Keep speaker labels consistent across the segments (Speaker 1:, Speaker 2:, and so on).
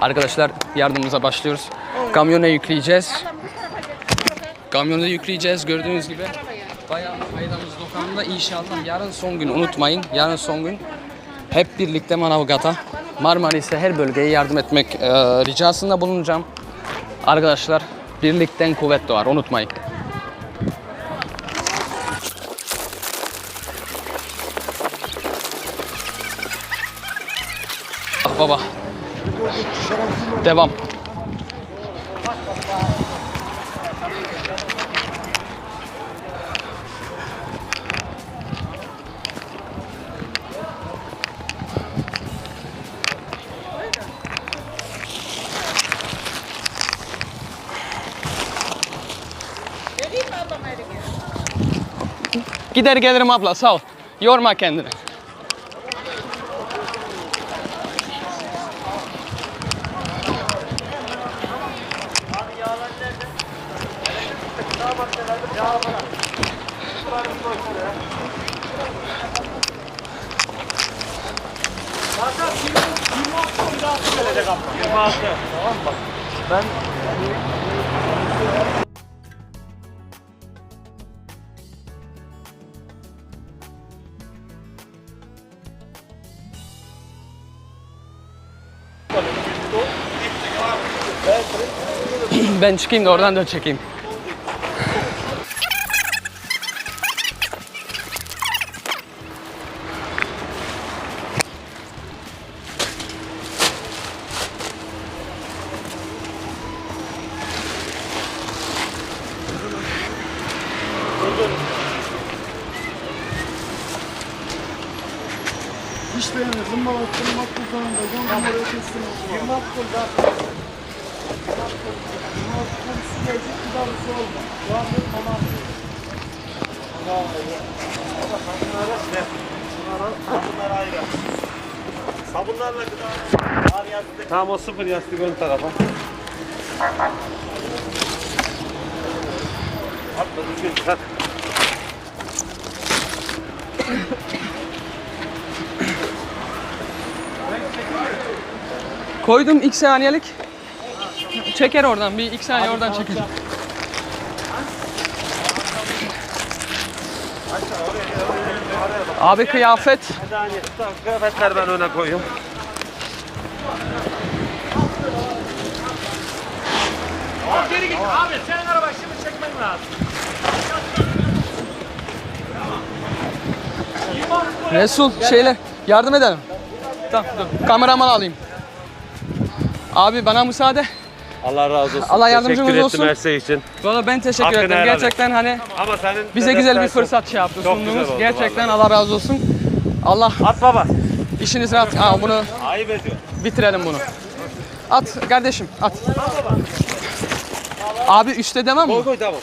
Speaker 1: Arkadaşlar yardımımıza başlıyoruz. Kamyona yükleyeceğiz. Kamyona yükleyeceğiz gördüğünüz gibi. Bayağı faydamız dokanında inşallah yarın son gün unutmayın. Yarın son gün hep birlikte Manavgat'a Marmaris'e her bölgeye yardım etmek e, ricasında bulunacağım. Arkadaşlar birlikten kuvvet doğar unutmayın. Baba. Devam. Gider gelirim abla sağ ol. Yorma kendini. Ben çıkayım da oradan da çekeyim.
Speaker 2: Hiç beğenmedim. Zımbalat, zımbalat bu sonunda. Gördüm oraya kestim. Yirmak kul da. Yirmak kul. Yirmak kul su gelecek bir daha su olma. Şu an bir tamam.
Speaker 3: Sabunlar ayrı. Sabunlarla gıda. Ağır yastık. Tamam o sıfır yastık ön tarafa. Atma düzgün çıkar.
Speaker 1: Koydum ilk saniyelik. Çeker oradan bir iki saniye oradan çeker. Abi kıyafet.
Speaker 3: Kıyafetleri ben öne koyuyorum. Geri git abi senin araba şimdi çekmen lazım.
Speaker 1: Resul şeyler yardım edelim. Tamam dur. Kameraman alayım. Abi bana müsaade.
Speaker 3: Allah razı olsun.
Speaker 1: Allah yardımcınız
Speaker 3: Teşekkür
Speaker 1: olsun.
Speaker 3: ettim her şey için.
Speaker 1: Valla ben teşekkür
Speaker 3: Hakkını
Speaker 1: ederim.
Speaker 3: helal et.
Speaker 1: Gerçekten hani
Speaker 3: Ama senin
Speaker 1: bize güzel bir fırsat şey yaptı sundunuz. Gerçekten Allah razı olsun. Allah
Speaker 3: At baba.
Speaker 1: işiniz rahat. Aa, bunu
Speaker 3: Ayıp ediyor.
Speaker 1: bitirelim bunu. At kardeşim at. Abi üstte demem mi?
Speaker 3: Koy koy tamam.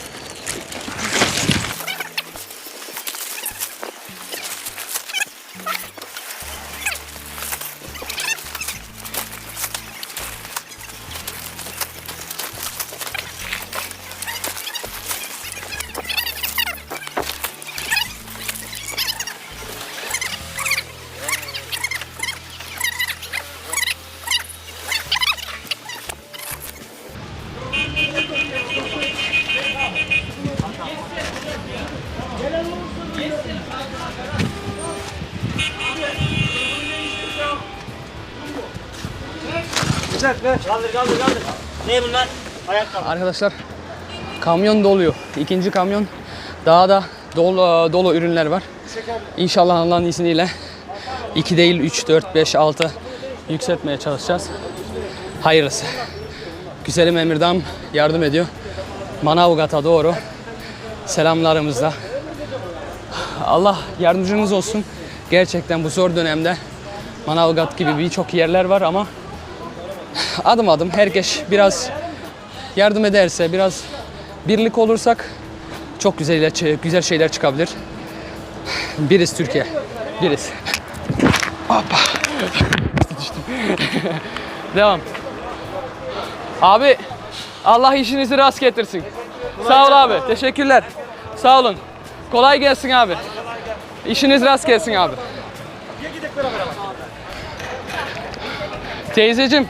Speaker 3: Yes, sir. Kaldır kaldır kaldır. Ne bunlar? Ayakkabı.
Speaker 1: Arkadaşlar kamyon doluyor. İkinci kamyon daha da dolu, dolu ürünler var. İnşallah Allah'ın izniyle 2 değil 3, 4, 5, 6 yükseltmeye çalışacağız. Hayırlısı. Güzelim Emirdağ'ım yardım ediyor. Manavgat'a doğru selamlarımızla. Allah yardımcınız olsun. Gerçekten bu zor dönemde Manavgat gibi birçok yerler var ama adım adım herkes biraz yardım ederse, biraz birlik olursak çok güzel güzel şeyler çıkabilir. Biriz Türkiye. Biriz. Hoppa. Devam. Abi Allah işinizi rast getirsin. Sağ ol abi. Teşekkürler. Sağ olun. Kolay gelsin abi. İşiniz rast gelsin abi. Teyzeciğim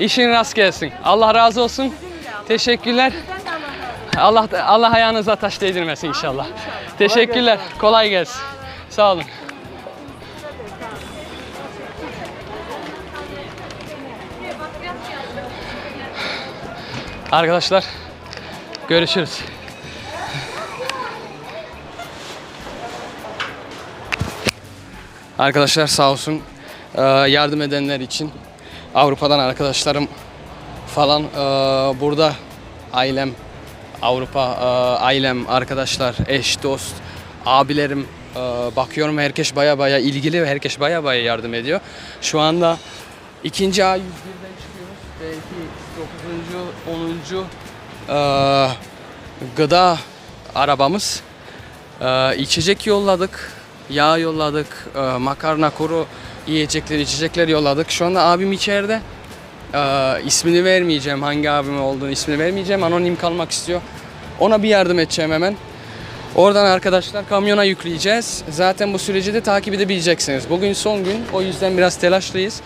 Speaker 1: İşin rast gelsin. Allah razı olsun. Teşekkürler. Allah Allah ayağınıza taş değdirmesin inşallah. Teşekkürler. Kolay gelsin. Sağ olun. Arkadaşlar görüşürüz. Arkadaşlar sağ olsun yardım edenler için Avrupa'dan arkadaşlarım falan eee, burada ailem Avrupa eee, ailem arkadaşlar eş dost abilerim eee, bakıyorum herkes baya baya ilgili ve herkes baya baya yardım ediyor. Şu anda ikinci A101'den çıkıyoruz. Belki 9. 10. eee, gıda arabamız. İçecek yolladık, yağ yolladık, e, makarna, kuru yiyecekler, içecekler yolladık. Şu anda abim içeride. Ee, ismini vermeyeceğim, hangi abim olduğunu ismini vermeyeceğim. Anonim kalmak istiyor. Ona bir yardım edeceğim hemen. Oradan arkadaşlar kamyona yükleyeceğiz. Zaten bu süreci de takip edebileceksiniz. Bugün son gün, o yüzden biraz telaşlıyız.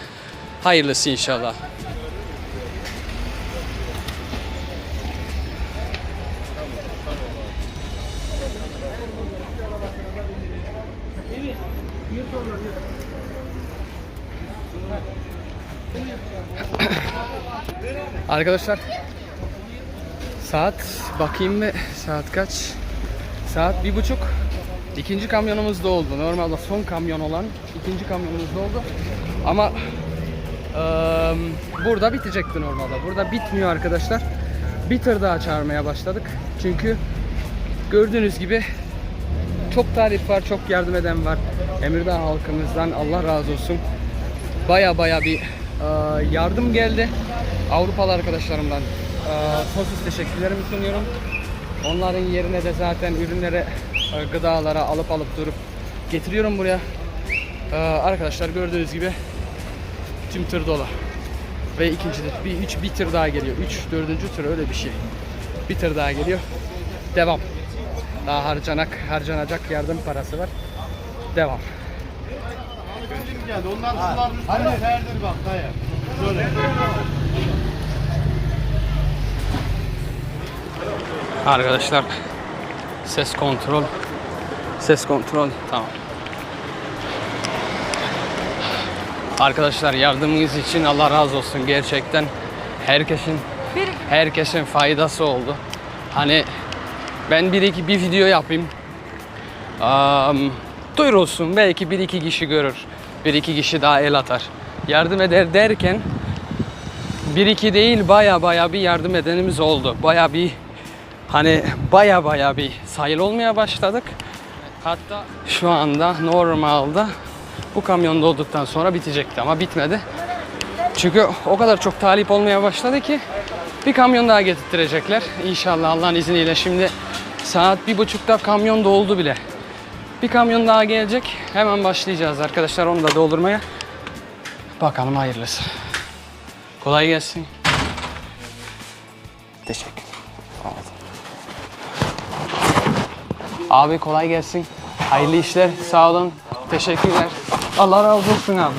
Speaker 1: Hayırlısı inşallah. Arkadaşlar saat bakayım mı saat kaç? Saat bir buçuk. İkinci kamyonumuz da oldu. Normalde son kamyon olan ikinci kamyonumuz da oldu. Ama eee, burada bitecekti normalde. Burada bitmiyor arkadaşlar. Bir tır daha çağırmaya başladık. Çünkü gördüğünüz gibi çok tarif var, çok yardım eden var. Emirdağ halkımızdan Allah razı olsun. Baya baya bir e, yardım geldi. Avrupalı arkadaşlarımdan e, sonsuz teşekkürlerimi sunuyorum. Onların yerine de zaten ürünlere, gıdalara alıp alıp durup getiriyorum buraya. E, arkadaşlar gördüğünüz gibi tüm tır dolu. Ve ikinci de bir üç bir tır daha geliyor. Üç dördüncü tır öyle bir şey. Bir tır daha geliyor. Devam. Daha harcanak, harcanacak yardım parası var. Devam.
Speaker 2: Geldi. Onlar suların üstüne serdir bak dayı. Şöyle.
Speaker 1: Arkadaşlar ses kontrol ses kontrol tamam. Arkadaşlar yardımınız için Allah razı olsun gerçekten herkesin herkesin faydası oldu. Hani ben bir iki bir video yapayım. Um, duyurulsun belki bir iki kişi görür. Bir iki kişi daha el atar. Yardım eder derken bir iki değil baya baya bir yardım edenimiz oldu. Baya bir hani baya baya bir sayılı olmaya başladık. Hatta şu anda normalde bu kamyon dolduktan sonra bitecekti ama bitmedi. Çünkü o kadar çok talip olmaya başladı ki bir kamyon daha getirtirecekler. İnşallah Allah'ın izniyle şimdi saat bir buçukta kamyon doldu bile. Bir kamyon daha gelecek. Hemen başlayacağız arkadaşlar onu da doldurmaya. Bakalım hayırlısı. Kolay gelsin. Teşekkür. Abi kolay gelsin. Hayırlı işler. Sağ olun. Teşekkürler. Allah razı olsun abi.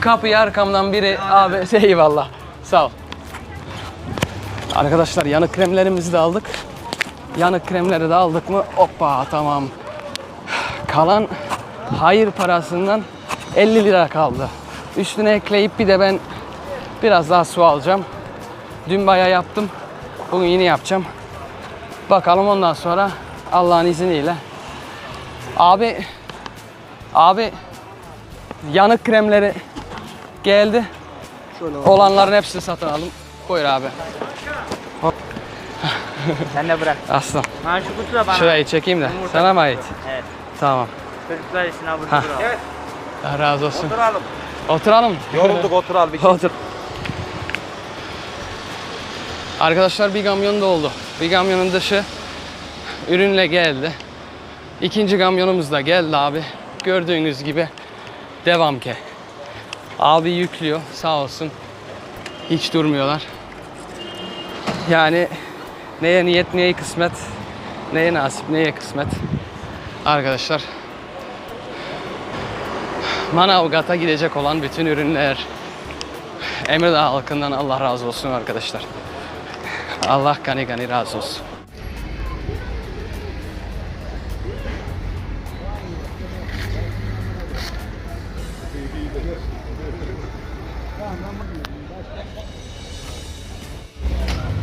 Speaker 1: Kapıyı arkamdan biri abi eyvallah. Sağ ol. Arkadaşlar yanık kremlerimizi de aldık. Yanık kremleri de aldık mı? Hoppa tamam. Kalan hayır parasından 50 lira kaldı. Üstüne ekleyip bir de ben biraz daha su alacağım. Dün bayağı yaptım. Bugün yine yapacağım. Bakalım ondan sonra Allah'ın izniyle. Abi abi yanık kremleri geldi. Olanların hepsini satın aldım. Buyur abi.
Speaker 4: Sen de bırak.
Speaker 1: Aslan.
Speaker 4: Ha şu kutu da bana.
Speaker 1: Şurayı çekeyim de. Sana mı ait?
Speaker 4: Evet.
Speaker 1: Tamam.
Speaker 4: Çocuklar için abur
Speaker 1: Ha.
Speaker 4: cubur al. Evet.
Speaker 1: Allah razı olsun.
Speaker 4: Oturalım.
Speaker 1: Oturalım.
Speaker 3: Yorulduk otur al bir
Speaker 1: Otur. Arkadaşlar bir kamyon doldu. Bir kamyonun dışı ürünle geldi. İkinci kamyonumuz da geldi abi. Gördüğünüz gibi devam ki. Abi yüklüyor sağ olsun. Hiç durmuyorlar. Yani neye niyet neye kısmet. Neye nasip neye kısmet. Arkadaşlar Manavgat'a gidecek olan bütün ürünler. Emirdağ halkından Allah razı olsun arkadaşlar. Allah gani gani razı olsun.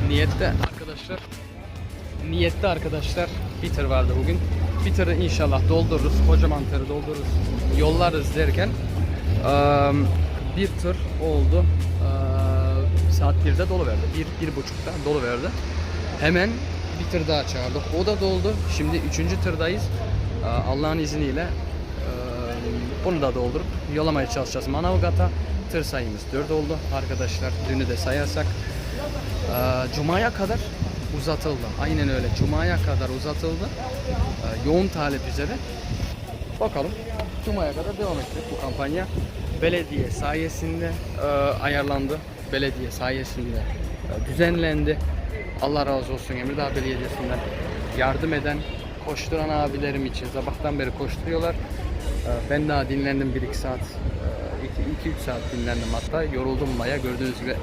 Speaker 1: Niyette arkadaşlar Niyette arkadaşlar bir tır vardı bugün. Bir tırı inşallah doldururuz. Kocaman tırı doldururuz. Yollarız derken bir tır oldu. Saat 1'de dolu verdi. Bir, bir buçukta dolu verdi. Hemen bir tır daha çağırdık. O da doldu. Şimdi üçüncü tırdayız. Eee, Allah'ın izniyle bunu da doldurup yolamaya çalışacağız. Manavgat'a tır sayımız 4 oldu arkadaşlar. Dünü de sayarsak Cuma'ya kadar uzatıldı. Aynen öyle. Cuma'ya kadar uzatıldı. Ee, yoğun talep üzere. Bakalım. Cuma'ya kadar devam edecek bu kampanya. Belediye sayesinde e, ayarlandı. Belediye sayesinde e, düzenlendi. Allah razı olsun Emirdağ Belediyesi'nden yardım eden, koşturan abilerim için sabahtan beri koşturuyorlar. Ee, ben daha dinlendim 1-2 saat, 2-3 saat dinlendim hatta. Yoruldum baya gördüğünüz gibi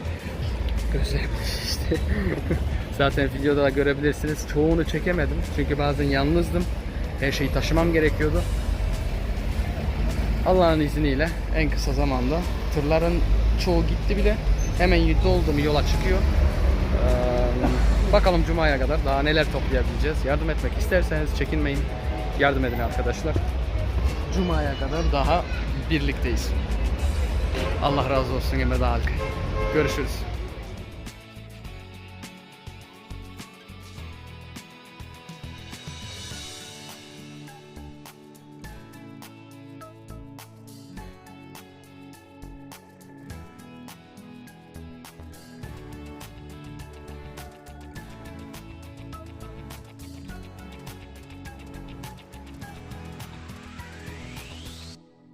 Speaker 1: Gözlerim işte. Zaten videoda da görebilirsiniz. Çoğunu çekemedim. Çünkü bazen yalnızdım. Her şeyi taşımam gerekiyordu. Allah'ın izniyle en kısa zamanda tırların çoğu gitti bile. Hemen doldu mu yola çıkıyor. Ee, bakalım Cuma'ya kadar daha neler toplayabileceğiz. Yardım etmek isterseniz çekinmeyin. Yardım edin arkadaşlar. Cuma'ya kadar daha birlikteyiz. Allah razı olsun Emre Halkı. Görüşürüz.